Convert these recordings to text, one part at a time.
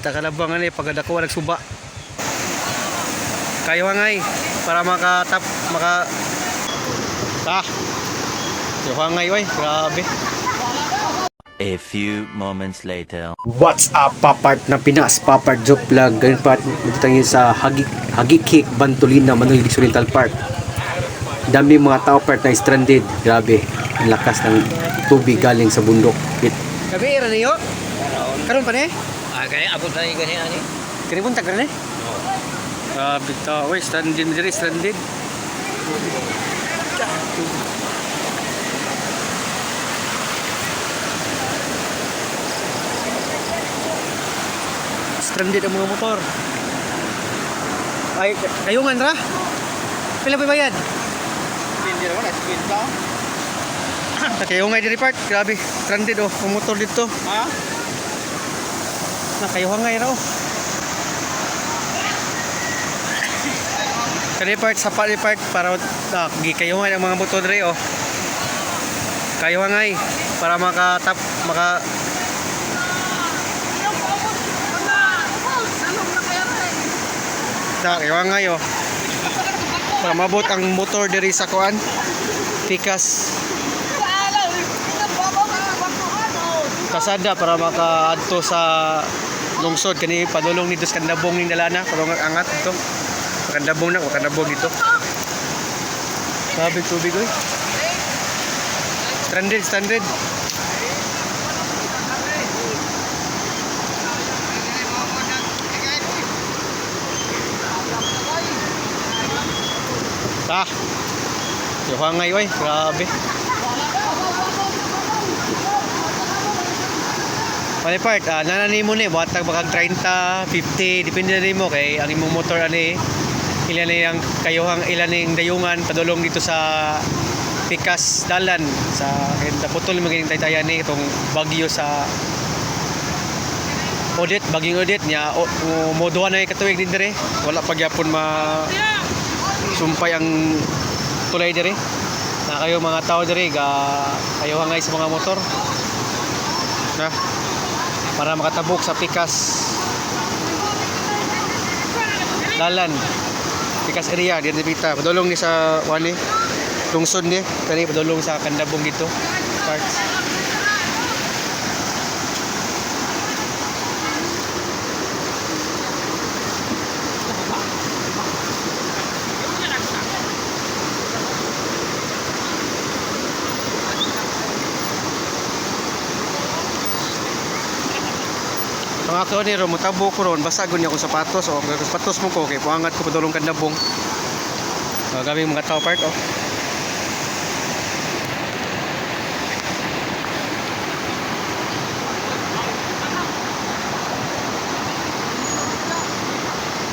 kita kalabang ani pag dako nagsuba. Kayo hangay para makatap maka Ah. Yo hangay oy, grabe. A few moments later. What's up, Papart na Pinas, Papart Joke Vlog. Ganun pa, matutangin sa Hagi, Hagikik, Bantolina, Manoli Oriental Park. Dami mga tao part na stranded. Grabe, ang lakas ng tubig galing sa bundok. It. Gabi, ira niyo? Karon pa ni? Ah, gani abot na ani. Kini punta ka ni? Grabe tao, oy, stranded diri, stranded. Stranded ang mga motor. Ay, kayungan ra? Pila ba bayad? Hindi naman na speed ka. Kayungan diri part, grabe. Stranded oh, ang motor dito. Ha? Nakayuhangay raw. Kani part sa pali para ah, gikayuhan ang mga motor diri oh. Kayuhangay para makatap maka Da, kayuhangay oh. Para mabot ang motor diri sa kuan. Pikas kasada para makaadto sa lungsod. Kani padulong ni dos kandabong ning dalana pero ang angat ito. Kandabong na o kandabong dito sabi tubig oy. Stranded stranded. Ah, yung hangay oy, grabe. Pali part, ah, nanani mo ni, buhatag bakag 30, 50, depende na mo kay ang imong motor ani ilan na yung kayuhang ilan na yung dayungan padulong dito sa Pikas Dalan sa kay naputol mo gining taytayan ni itong bagyo sa audit, baging audit niya o, o moduha na yung katuwig din dire. Wala pa gyapon ma sumpay ang tulay dire. Na kayo mga tao dire ga kayo hangay sa mga motor. Na para makatabok sa Pikas. Dalan Pikas area dito dito padulong ni sa wani? Lungsod ni kani padulong sa Kandabong dito. Parts Ang ako ni ro mutabo ko ron basag niya akong sapatos o ang sapatos mo ko kay puangat ko padulong kandabong. Uh, gabi mga tao part oh.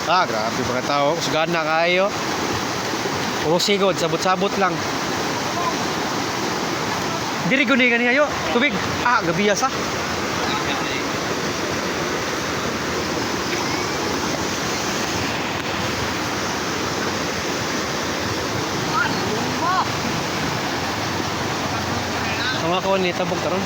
Ah, grabe mga tao. Sugaan na kayo. Puro sigod, sabot-sabot lang. Diri guni gani ayo. Tubig. Ah, gabi sa. Ang ako ni tabog karon.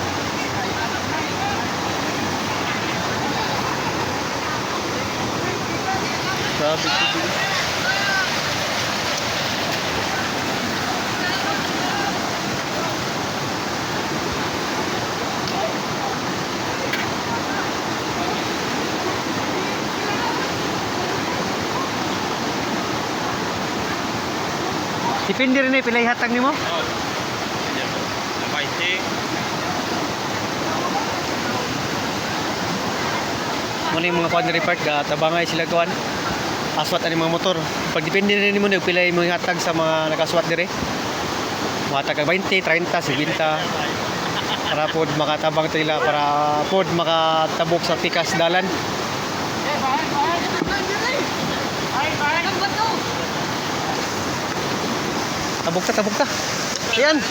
Grabe tubig. Depende rin eh, pilay hatag nimo. Napay Muna yung mga quadri part, tabangay sila gawan. Aswat ani mga motor. Pag depende rin mo na pilay mo hatag sa mga nakaswat dire. Matag kag 20, 30, 50. Para pod makatabang to nila para pod makatabok sa pikas dalan. Tabok ta, tabok ta. Ayan.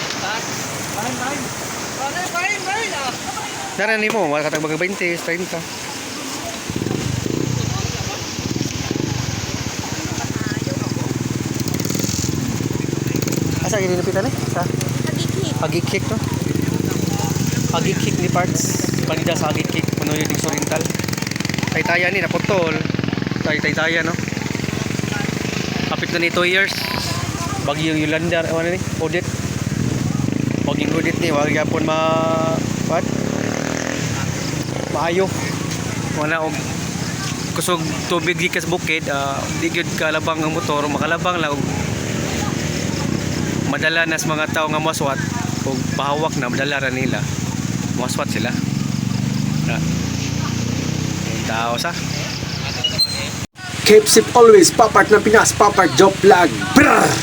Dara ni mo, wala ka tag 20, 30. Asa ini napitan eh? Sa Hagikik to? Hagikik ni parts. Panida sa Hagikik, puno yung Digso Oriental. taytaya ni naputol. Tay taytaya no. Kapit na ni 2 years. Bagyong Yolanda ano ni? Audit. Bagyong audit ni wag gyapon ma what? Maayo. Wala og kusog tubig gikas bukid, ah, di gyud kalabang ang motor, makalabang lang og madala nas mga tao nga maswat ug pahawak na madala ra nila. Maswat sila. Na. Tao sa. Keep safe always, Papart na Pinas, Papart Job Vlog. Brr!